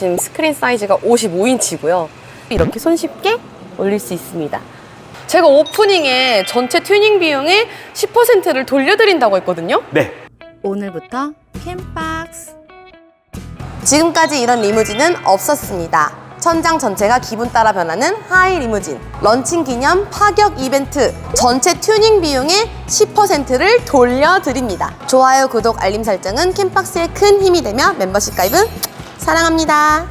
지금 스크린 사이즈가 55인치고요. 이렇게 손쉽게 올릴 수 있습니다. 제가 오프닝에 전체 튜닝 비용의 10%를 돌려드린다고 했거든요. 네. 오늘부터 캠박스 지금까지 이런 리무진은 없었습니다. 천장 전체가 기분 따라 변하는 하이 리무진, 런칭 기념 파격 이벤트, 전체 튜닝 비용의 10%를 돌려드립니다. 좋아요, 구독, 알림 설정은 캠박스에 큰 힘이 되며 멤버십 가입은 사랑합니다.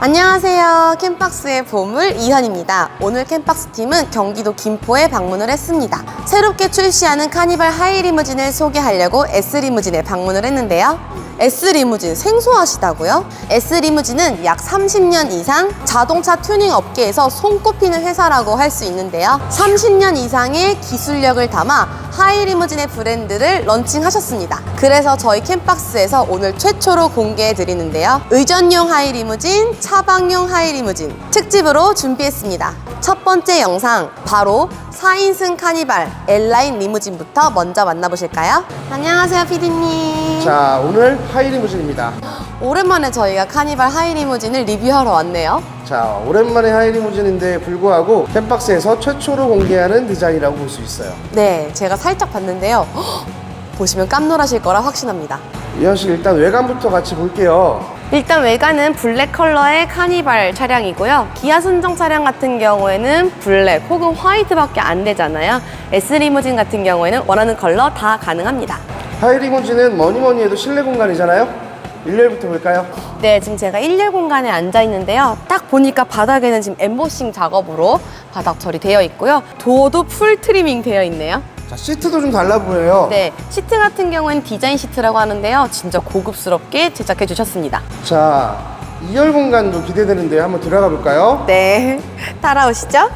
안녕하세요. 캠박스의 보물 이현입니다. 오늘 캠박스 팀은 경기도 김포에 방문을 했습니다. 새롭게 출시하는 카니발 하이 리무진을 소개하려고 S 리무진에 방문을 했는데요. S 리무진 생소하시다고요? S 리무진은 약 30년 이상 자동차 튜닝 업계에서 손꼽히는 회사라고 할 수 있는데요. 30년 이상의 기술력을 담아 하이 리무진의 브랜드를 런칭하셨습니다. 그래서 저희 캠박스에서 오늘 최초로 공개해 드리는데요. 의전용 하이 리무진, 차박용 하이 리무진 특집으로 준비했습니다. 첫 번째 영상 바로 4인승 카니발 L라인 리무진부터 먼저 만나보실까요? 안녕하세요, 피디님. 자, 오늘 하이리무진입니다. 오랜만에 저희가 카니발 하이 리무진을 리뷰하러 왔네요. 자, 오랜만에 하이리무진인데 불구하고 캠박스에서 최초로 공개하는 디자인이라고 볼 수 있어요. 네, 제가 살짝 봤는데요. 헉, 보시면 깜놀하실 거라 확신합니다. 이현 씨 일단 외관부터 같이 볼게요. 일단 외관은 블랙 컬러의 카니발 차량이고요. 기아 순정 차량 같은 경우에는 블랙 혹은 화이트밖에 안 되잖아요. S 리무진 같은 경우에는 원하는 컬러 다 가능합니다. 하이리무진은 뭐니 뭐니 해도 실내 공간이잖아요. 일렬부터 볼까요? 네, 지금 제가 1열 공간에 앉아 있는데요. 딱 보니까 바닥에는 지금 엠보싱 작업으로 바닥 처리되어 있고요. 도어도 풀 트리밍 되어 있네요. 자, 시트도 좀 달라 보여요. 네, 시트 같은 경우는 디자인 시트라고 하는데요. 진짜 고급스럽게 제작해 주셨습니다. 자, 2열 공간도 기대되는데요. 한번 들어가 볼까요? 네, 따라오시죠.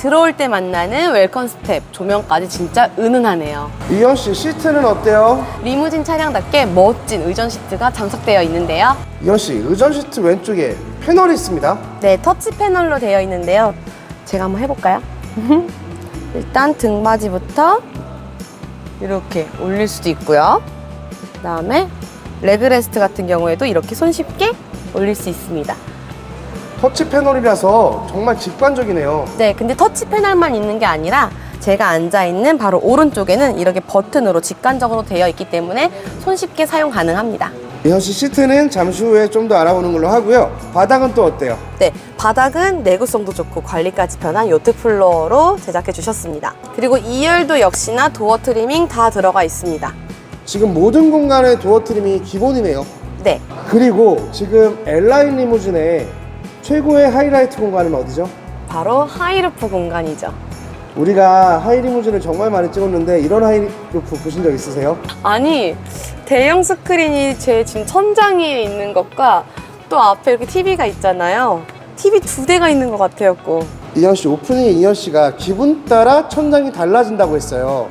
들어올 때 만나는 웰컴 스텝 조명까지 진짜 은은하네요. 이현 씨 시트는 어때요? 리무진 차량답게 멋진 의전 시트가 장착되어 있는데요. 이현 씨 의전 시트 왼쪽에 패널이 있습니다. 네, 터치 패널로 되어 있는데요. 제가 한번 해볼까요? 일단 등받이부터 이렇게 올릴 수도 있고요. 그 다음에 레그레스트 같은 경우에도 이렇게 손쉽게 올릴 수 있습니다. 터치 패널이라서 정말 직관적이네요. 네, 근데 터치 패널만 있는 게 아니라 제가 앉아 있는 바로 오른쪽에는 이렇게 버튼으로 직관적으로 되어 있기 때문에 손쉽게 사용 가능합니다. 이현 씨 시트는 잠시 후에 좀 더 알아보는 걸로 하고요. 바닥은 또 어때요? 네, 바닥은 내구성도 좋고 관리까지 편한 요트 플로어로 제작해 주셨습니다. 그리고 2열도 역시나 도어 트리밍 다 들어가 있습니다. 지금 모든 공간에 도어 트림이 기본이네요. 네, 그리고 지금 L라인 리무진의 최고의 하이라이트 공간은 어디죠? 바로 하이루프 공간이죠. 우리가 하이 리무진을 정말 많이 찍었는데 이런 하이루프 보신 적 있으세요? 아니, 대형 스크린이 제 지금 천장에 있는 것과 또 앞에 이렇게 TV가 있잖아요. TV 두 대가 있는 것 같아요, 꼭. 이현 씨 오프닝에 이현 씨가 기분 따라 천장이 달라진다고 했어요.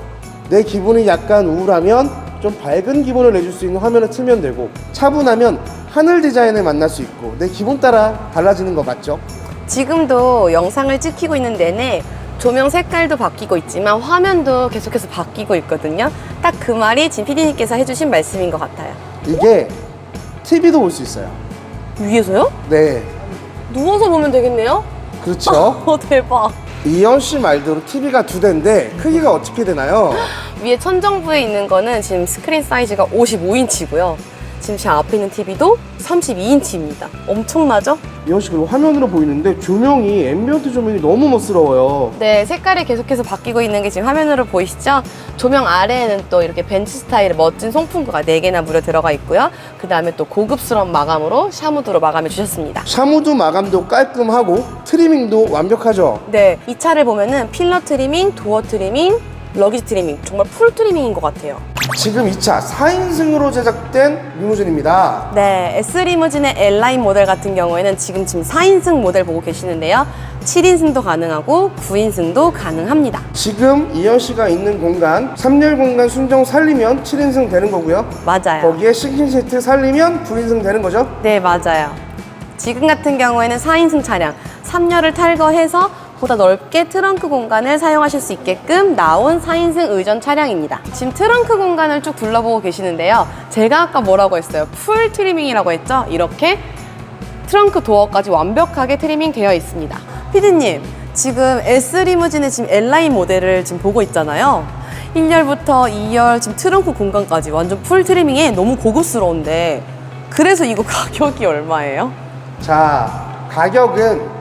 내 기분이 약간 우울하면 좀 밝은 기분을 내줄 수 있는 화면을 틀면 되고 차분하면 하늘 디자인을 만날 수 있고 내 기분 따라 달라지는 거 맞죠? 지금도 영상을 찍히고 있는 내내 조명 색깔도 바뀌고 있지만 화면도 계속해서 바뀌고 있거든요. 딱 그 말이 지금 PD님께서 해주신 말씀인 것 같아요. 이게 TV도 볼 수 있어요. 위에서요? 네, 누워서 보면 되겠네요? 그렇죠. 어, 대박. 이현 씨 말대로 TV가 두 대인데 크기가 어떻게 되나요? 위에 천정부에 있는 거는 지금 스크린 사이즈가 55인치고요. 지금 제 앞에 있는 TV도 32인치입니다. 엄청나죠? 이현 씨 그리고 화면으로 보이는데 조명이 앰비언트 조명이 너무 멋스러워요. 네, 색깔이 계속해서 바뀌고 있는 게 지금 화면으로 보이시죠? 조명 아래에는 또 이렇게 벤츠 스타일의 멋진 송풍구가 4개나 무려 들어가 있고요. 그 다음에 또 고급스러운 마감으로 샤무드로 마감해 주셨습니다. 샤무드 마감도 깔끔하고 트리밍도 완벽하죠. 네, 이 차를 보면은 필러 트리밍, 도어 트리밍, 러기지 트리밍 정말 풀 트리밍인 것 같아요. 지금 이차 4인승으로 제작된 리무진입니다. 네, S 리무진의 L라인 모델 같은 경우에는 지금 지금 4인승 모델 보고 계시는데요. 7인승도 가능하고 9인승도 가능합니다. 지금 이현 씨가 있는 공간 3열 공간 순정 살리면 7인승 되는 거고요. 맞아요. 거기에 싱킹 시트 살리면 9인승 되는 거죠. 네, 맞아요. 지금 같은 경우에는 4인승 차량 3열을 탈거해서 보다 넓게 트렁크 공간을 사용하실 수 있게끔 나온 4인승 의전 차량입니다. 지금 트렁크 공간을 쭉 둘러보고 계시는데요. 제가 아까 뭐라고 했어요? 풀 트리밍이라고 했죠? 이렇게 트렁크 도어까지 완벽하게 트리밍 되어 있습니다. 피디님, 지금 S 리무진의 지금 L라인 모델을 지금 보고 있잖아요. 1열부터 2열 지금 트렁크 공간까지 완전 풀 트리밍에 너무 고급스러운데 그래서 이거 가격이 얼마예요? 자, 가격은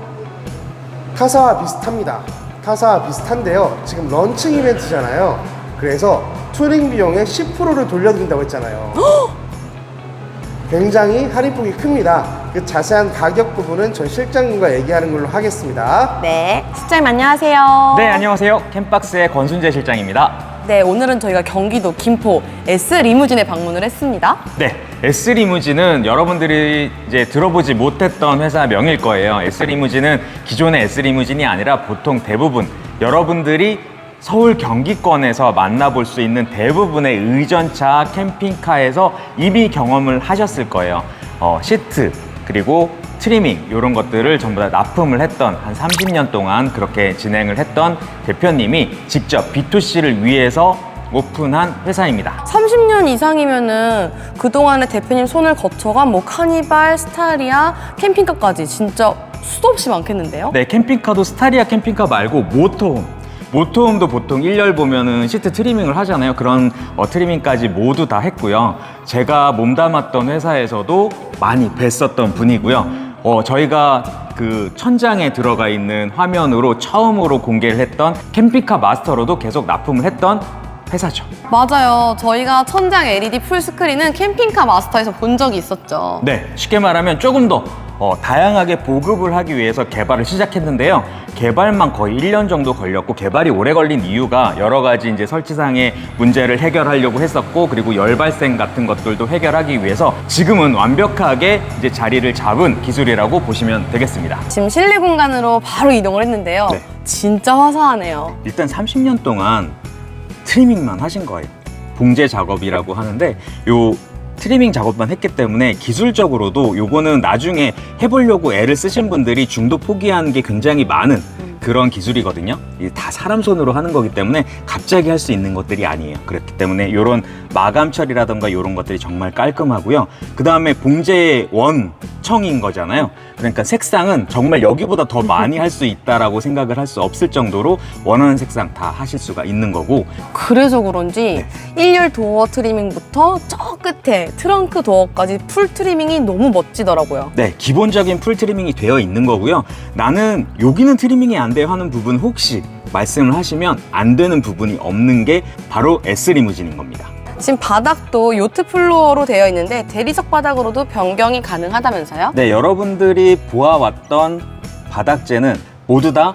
타사와 비슷합니다. 타사와 비슷한데요. 지금 런칭 이벤트잖아요. 그래서 투링 비용의 10%를 돌려드린다고 했잖아요. 굉장히 할인폭이 큽니다. 그 자세한 가격 부분은 저희 실장님과 얘기하는 걸로 하겠습니다. 네, 실장님 안녕하세요. 네, 안녕하세요. 캠박스의 권순재 실장입니다. 네, 오늘은 저희가 경기도 김포 S 리무진에 방문을 했습니다. 네, S 리무진은 여러분들이 이제 들어보지 못했던 회사 명일 거예요. S 리무진은 기존의 S 리무진이 아니라 보통 대부분 여러분들이 서울 경기권에서 만나볼 수 있는 대부분의 의전차 캠핑카에서 이미 경험을 하셨을 거예요. 어, 시트 그리고 트리밍 이런 것들을 전부 다 납품을 했던 한 30년 동안 그렇게 진행을 했던 대표님이 직접 B2C를 위해서 오픈한 회사입니다. 30년 이상이면은 그동안에 대표님 손을 거쳐간 뭐 카니발, 스타리아, 캠핑카까지 진짜 수도 없이 많겠는데요? 네, 캠핑카도 스타리아 캠핑카 말고 모토홈. 모토홈도 보통 1열 보면은 시트 트리밍을 하잖아요. 그런 어, 트리밍까지 모두 다 했고요. 제가 몸담았던 회사에서도 많이 뵀었던 분이고요. 어, 저희가 그 천장에 들어가 있는 화면으로 처음으로 공개를 했던 캠핑카 마스터로도 계속 납품을 했던 회사죠. 맞아요. 저희가 천장 LED 풀스크린은 캠핑카 마스터에서 본 적이 있었죠. 네, 쉽게 말하면 조금 더 어, 다양하게 보급을 하기 위해서 개발을 시작했는데요. 개발만 거의 1년 정도 걸렸고 개발이 오래 걸린 이유가 여러 가지 이제 설치상의 문제를 해결하려고 했었고 그리고 열 발생 같은 것들도 해결하기 위해서 지금은 완벽하게 이제 자리를 잡은 기술이라고 보시면 되겠습니다. 지금 실내 공간으로 바로 이동을 했는데요. 네. 진짜 화사하네요. 일단 30년 동안 트리밍만 하신 거예요. 봉제 작업이라고 하는데 요 트리밍 작업만 했기 때문에 기술적으로도 요거는 나중에 해보려고 애를 쓰신 분들이 중도 포기하는 게 굉장히 많은 그런 기술이거든요. 다 사람 손으로 하는 거기 때문에 갑자기 할 수 있는 것들이 아니에요. 그렇기 때문에 이런 마감 처리라던가 이런 것들이 정말 깔끔하고요. 그 다음에 봉제 원청인 거잖아요. 그러니까 색상은 정말 여기보다 더 많이 할 수 있다라고 생각을 할 수 없을 정도로 원하는 색상 다 하실 수가 있는 거고 그래서 그런지 네. 1열 도어 트리밍부터 저 끝에 트렁크 도어까지 풀 트리밍이 너무 멋지더라고요. 네, 기본적인 풀 트리밍이 되어 있는 거고요. 나는 여기는 트리밍이 안 돼요 하는 부분 혹시 말씀을 하시면 안 되는 부분이 없는 게 바로 S 리무진인 겁니다. 지금 바닥도 요트 플로어로 되어 있는데 대리석 바닥으로도 변경이 가능하다면서요? 네, 여러분들이 보아왔던 바닥재는 모두 다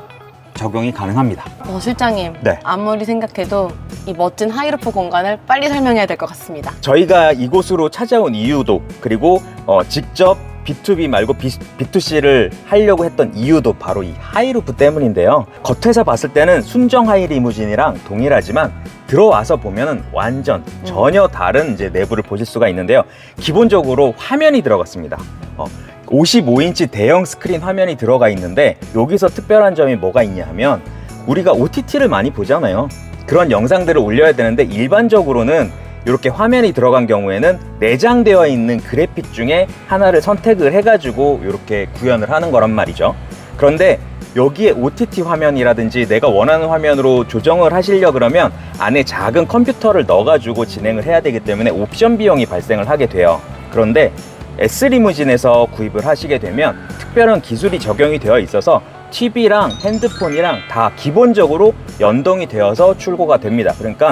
적용이 가능합니다. 어, 실장님. 네. 아무리 생각해도 이 멋진 하이루프 공간을 빨리 설명해야 될 것 같습니다. 저희가 이곳으로 찾아온 이유도 그리고 어, 직접 B2B 말고 B, B2C를 하려고 했던 이유도 바로 이 하이루프 때문인데요. 겉에서 봤을 때는 순정 하이 리무진이랑 동일하지만 들어와서 보면은 완전 전혀 다른 이제 내부를 보실 수가 있는데요. 기본적으로 화면이 들어갔습니다. 어, 55인치 대형 스크린 화면이 들어가 있는데 여기서 특별한 점이 뭐가 있냐 하면 우리가 OTT를 많이 보잖아요. 그런 영상들을 올려야 되는데 일반적으로는 이렇게 화면이 들어간 경우에는 내장되어 있는 그래픽 중에 하나를 선택을 해가지고 이렇게 구현을 하는 거란 말이죠. 그런데 여기에 OTT 화면이라든지 내가 원하는 화면으로 조정을 하시려 그러면 안에 작은 컴퓨터를 넣어가지고 진행을 해야 되기 때문에 옵션 비용이 발생을 하게 돼요. 그런데 S 리무진에서 구입을 하시게 되면 특별한 기술이 적용이 되어 있어서 TV랑 핸드폰이랑 다 기본적으로 연동이 되어서 출고가 됩니다. 그러니까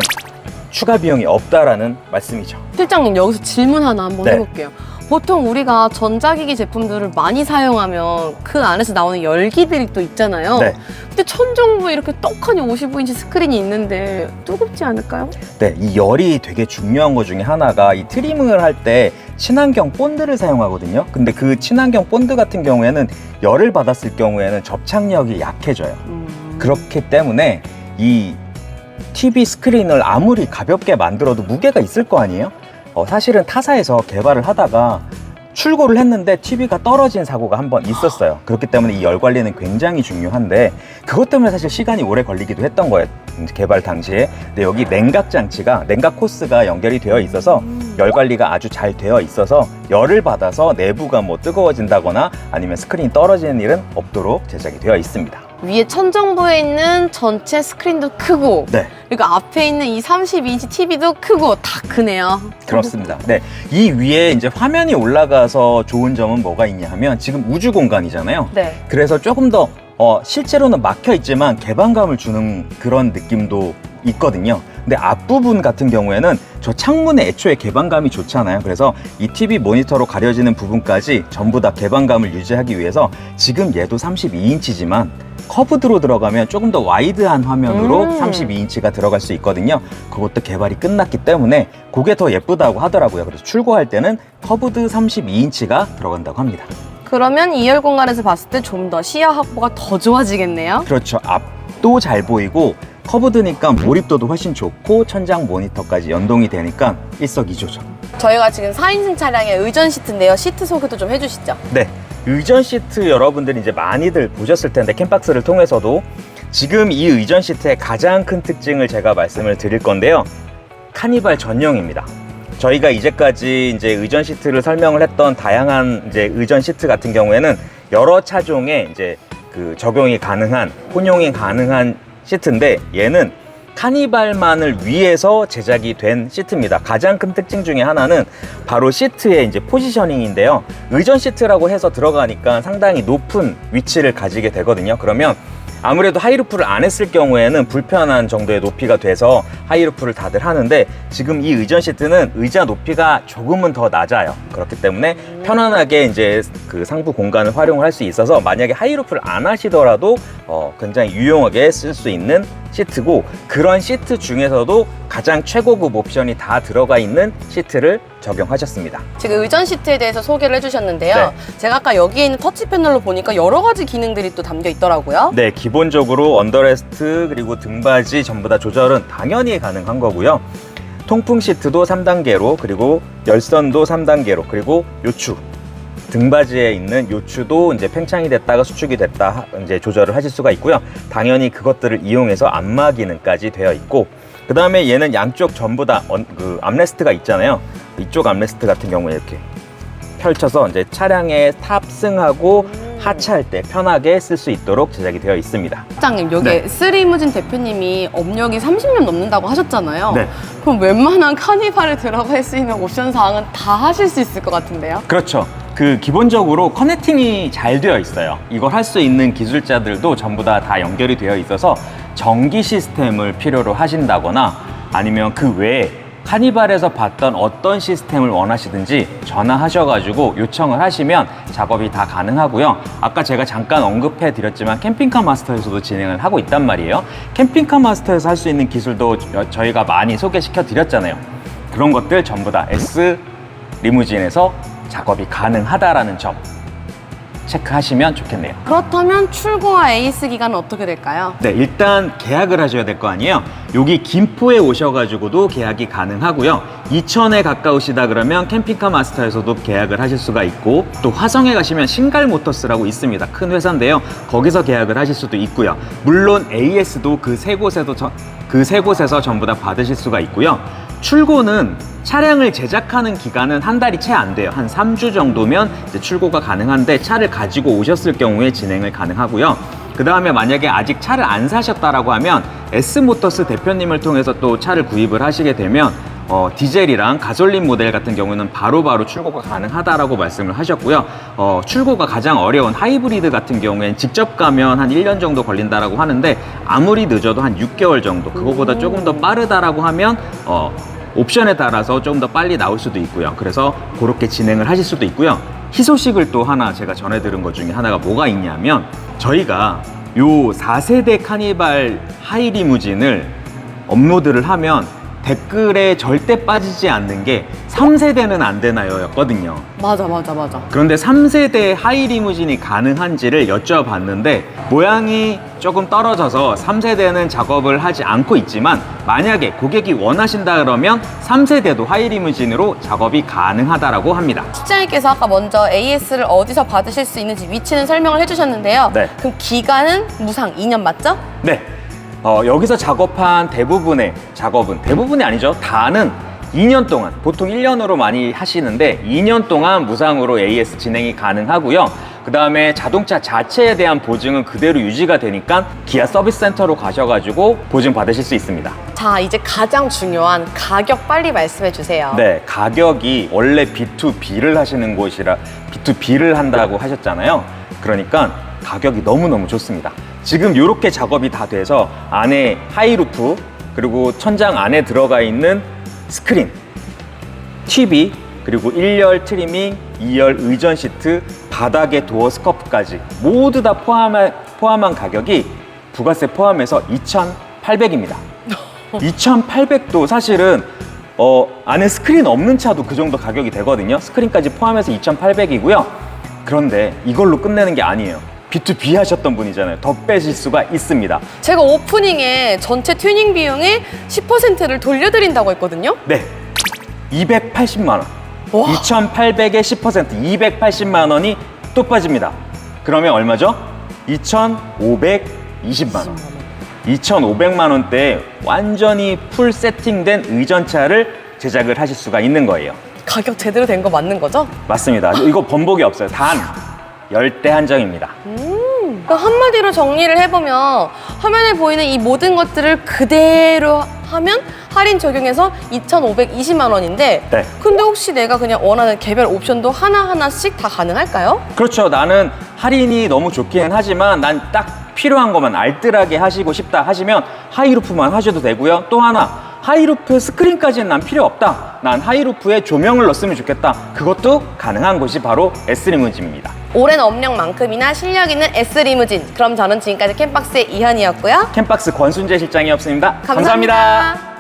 추가 비용이 없다라는 말씀이죠. 실장님 여기서 질문 하나 한번 네. 해볼게요. 보통 우리가 전자기기 제품들을 많이 사용하면 그 안에서 나오는 열기들이 또 있잖아요. 네. 근데 천정부에 이렇게 떡하니 55인치 스크린이 있는데 뜨겁지 않을까요? 네, 이 열이 되게 중요한 것 중에 하나가 이 트리밍을 할 때 친환경 본드를 사용하거든요. 근데 그 친환경 본드 같은 경우에는 열을 받았을 경우에는 접착력이 약해져요. 음. 그렇기 때문에 이 TV 스크린을 아무리 가볍게 만들어도 무게가 있을 거 아니에요? 어, 사실은 타사에서 개발을 하다가 출고를 했는데 TV가 떨어진 사고가 한 번 있었어요. 그렇기 때문에 이 열 관리는 굉장히 중요한데 그것 때문에 사실 시간이 오래 걸리기도 했던 거예요. 개발 당시에. 근데 여기 냉각 장치가 냉각 코스가 연결이 되어 있어서 열 관리가 아주 잘 되어 있어서 열을 받아서 내부가 뭐 뜨거워진다거나 아니면 스크린이 떨어지는 일은 없도록 제작이 되어 있습니다. 위에 천정부에 있는 전체 스크린도 크고 네. 그리고 앞에 있는 이 32인치 TV도 크고 다 크네요. 그렇습니다. 네. 이 위에 이제 화면이 올라가서 좋은 점은 뭐가 있냐 하면 지금 우주 공간이잖아요. 네. 그래서 조금 더 어, 실제로는 막혀 있지만 개방감을 주는 그런 느낌도 있거든요. 근데 앞부분 같은 경우에는 저 창문에 애초에 개방감이 좋잖아요. 그래서 이 TV 모니터로 가려지는 부분까지 전부 다 개방감을 유지하기 위해서 지금 얘도 32인치지만 커브드로 들어가면 조금 더 와이드한 화면으로 음. 32인치가 들어갈 수 있거든요. 그것도 개발이 끝났기 때문에 그게 더 예쁘다고 하더라고요. 그래서 출고할 때는 커브드 32인치가 들어간다고 합니다. 그러면 2열 공간에서 봤을 때 좀 더 시야 확보가 더 좋아지겠네요. 그렇죠. 앞도 잘 보이고 커브드니까 몰입도도 훨씬 좋고 천장 모니터까지 연동이 되니까 일석이조죠. 저희가 지금 4인승 차량의 의전 시트인데요. 시트 소개도 좀 해주시죠. 네. 의전 시트 여러분들이 이제 많이들 보셨을 텐데 캠박스를 통해서도 지금 이 의전 시트의 가장 큰 특징을 제가 말씀을 드릴 건데요. 카니발 전용입니다. 저희가 이제까지 이제 의전 시트를 설명을 했던 다양한 이제 의전 시트 같은 경우에는 여러 차종에 이제 그 적용이 가능한 혼용이 가능한 시트인데 얘는 카니발만을 위해서 제작이 된 시트입니다. 가장 큰 특징 중에 하나는 바로 시트의 이제 포지셔닝인데요. 의전 시트라고 해서 들어가니까 상당히 높은 위치를 가지게 되거든요. 그러면 아무래도 하이루프를 안 했을 경우에는 불편한 정도의 높이가 돼서 하이루프를 다들 하는데 지금 이 의전 시트는 의자 높이가 조금은 더 낮아요. 그렇기 때문에 편안하게 이제 그 상부 공간을 활용을 할 수 있어서 만약에 하이루프를 안 하시더라도 어, 굉장히 유용하게 쓸 수 있는 시트고 그런 시트 중에서도 가장 최고급 옵션이 다 들어가 있는 시트를 적용하셨습니다. 지금 의전 시트에 대해서 소개를 해주셨는데요. 네. 제가 아까 여기에 있는 터치 패널로 보니까 여러 가지 기능들이 또 담겨 있더라고요. 네, 기본적으로 언더레스트 그리고 등받이 전부 다 조절은 당연히 가능한 거고요. 통풍 시트도 3단계로 그리고 열선도 3단계로 그리고 요추 등받이에 있는 요추도 이제 팽창이 됐다가 수축이 됐다 하- 이제 조절을 하실 수가 있고요. 당연히 그것들을 이용해서 안마 기능까지 되어 있고 그 다음에 얘는 양쪽 전부 다 언- 그 암레스트가 있잖아요. 이쪽 암레스트 같은 경우에 이렇게 펼쳐서 이제 차량에 탑승하고 하차할 때 편하게 쓸 수 있도록 제작이 되어 있습니다. 사장님, 여기 네. 스리무진 대표님이 업력이 30년 넘는다고 하셨잖아요. 네. 그럼 웬만한 카니발에 들어갈 수 있는 옵션 사항은 다 하실 수 있을 것 같은데요. 그렇죠. 그 기본적으로 커넥팅이 잘 되어 있어요. 이걸 할 수 있는 기술자들도 전부 다 다 연결이 되어 있어서 전기 시스템을 필요로 하신다거나 아니면 그 외에 카니발에서 봤던 어떤 시스템을 원하시든지 전화하셔가지고 요청을 하시면 작업이 다 가능하고요. 아까 제가 잠깐 언급해 드렸지만 캠핑카 마스터에서도 진행을 하고 있단 말이에요. 캠핑카 마스터에서 할 수 있는 기술도 저- 저희가 많이 소개시켜 드렸잖아요. 그런 것들 전부 다 S 리무진에서 작업이 가능하다라는 점 체크하시면 좋겠네요. 그렇다면 출고와 에이스 기간은 어떻게 될까요? 네, 일단 계약을 하셔야 될 거 아니에요. 여기 김포에 오셔가지고도 계약이 가능하고요. 이천에 가까우시다 그러면 캠핑카 마스터에서도 계약을 하실 수가 있고 또 화성에 가시면 신갈 모터스라고 있습니다. 큰 회사인데요. 거기서 계약을 하실 수도 있고요. 물론 AS도 그 세 곳에도 그 세 곳에서 전부 다 받으실 수가 있고요. 출고는 차량을 제작하는 기간은 한 달이 채 안 돼요. 한 3주 정도면 이제 출고가 가능한데 차를 가지고 오셨을 경우에 진행을 가능하고요. 그 다음에 만약에 아직 차를 안 사셨다라고 하면 S모터스 대표님을 통해서 또 차를 구입을 하시게 되면 어, 디젤이랑 가솔린 모델 같은 경우는 바로바로 출고가 가능하다라고 말씀을 하셨고요. 어, 출고가 가장 어려운 하이브리드 같은 경우엔 직접 가면 한 1년 정도 걸린다라고 하는데 아무리 늦어도 한 6개월 정도 그거보다 조금 더 빠르다라고 하면 어, 옵션에 따라서 조금 더 빨리 나올 수도 있고요. 그래서 그렇게 진행을 하실 수도 있고요. 희소식을 또 하나 제가 전해 들은 것 중에 하나가 뭐가 있냐면 저희가 요 4세대 카니발 하이리무진을 업로드를 하면 댓글에 절대 빠지지 않는 게 3세대는 안 되나요? 였거든요. 맞아, 맞아, 맞아. 그런데 3세대 하이 리무진이 가능한지를 여쭤봤는데 모양이 조금 떨어져서 3세대는 작업을 하지 않고 있지만 만약에 고객이 원하신다 그러면 3세대도 하이 리무진으로 작업이 가능하다라고 합니다. 실장님께서 아까 먼저 AS를 어디서 받으실 수 있는지 위치는 설명을 해주셨는데요. 네. 그럼 기간은 무상 2년 맞죠? 네. 어, 여기서 작업한 대부분의 작업은 대부분이 아니죠. 다는 2년 동안 보통 1년으로 많이 하시는데 2년 동안 무상으로 AS 진행이 가능하고요. 그 다음에 자동차 자체에 대한 보증은 그대로 유지가 되니까 기아 서비스 센터로 가셔가지고 보증 받으실 수 있습니다. 자, 이제 가장 중요한 가격 빨리 말씀해 주세요. 네, 가격이 원래 B2B를 하시는 곳이라 B2B를 한다고 하셨잖아요. 그러니까 가격이 너무너무 좋습니다. 지금 이렇게 작업이 다 돼서 안에 하이루프 그리고 천장 안에 들어가 있는 스크린, TV 그리고 1열 트리밍, 2열 의전 시트, 바닥에 도어 스커프까지 모두 다 포함한, 포함한 가격이 부가세 포함해서 2,800입니다. 2,800도 사실은 어, 안에 스크린 없는 차도 그 정도 가격이 되거든요. 스크린까지 포함해서 2,800이고요. 그런데 이걸로 끝내는 게 아니에요. B2B 하셨던 분이잖아요. 더 빼실 수가 있습니다. 제가 오프닝에 전체 튜닝 비용의 10%를 돌려드린다고 했거든요. 네. 280만 원. 와. 2,800에 10% 280만 원이 또 빠집니다. 그러면 얼마죠? 2,520만 원. 2,500만 원대에 완전히 풀 세팅된 의전차를 제작을 하실 수가 있는 거예요. 가격 제대로 된 거 맞는 거죠? 맞습니다. 이거 번복이 없어요. 단 열대 한정입니다. 그러니까 한마디로 정리를 해보면 화면에 보이는 이 모든 것들을 그대로 하면 할인 적용해서 2,520만 원인데 네. 근데 혹시 내가 그냥 원하는 개별 옵션도 하나하나씩 다 가능할까요? 그렇죠. 나는 할인이 너무 좋기는 하지만 난 딱 필요한 것만 알뜰하게 하시고 싶다 하시면 하이루프만 하셔도 되고요. 또 하나 하이루프 스크린까지는 난 필요 없다. 난 하이루프에 조명을 넣었으면 좋겠다. 그것도 가능한 곳이 바로 S리무진입니다. 오랜 업력만큼이나 실력 있는 S 리무진. 그럼 저는 지금까지 캠박스의 이현이었고요. 캠박스 권순재 실장이었습니다 감사합니다.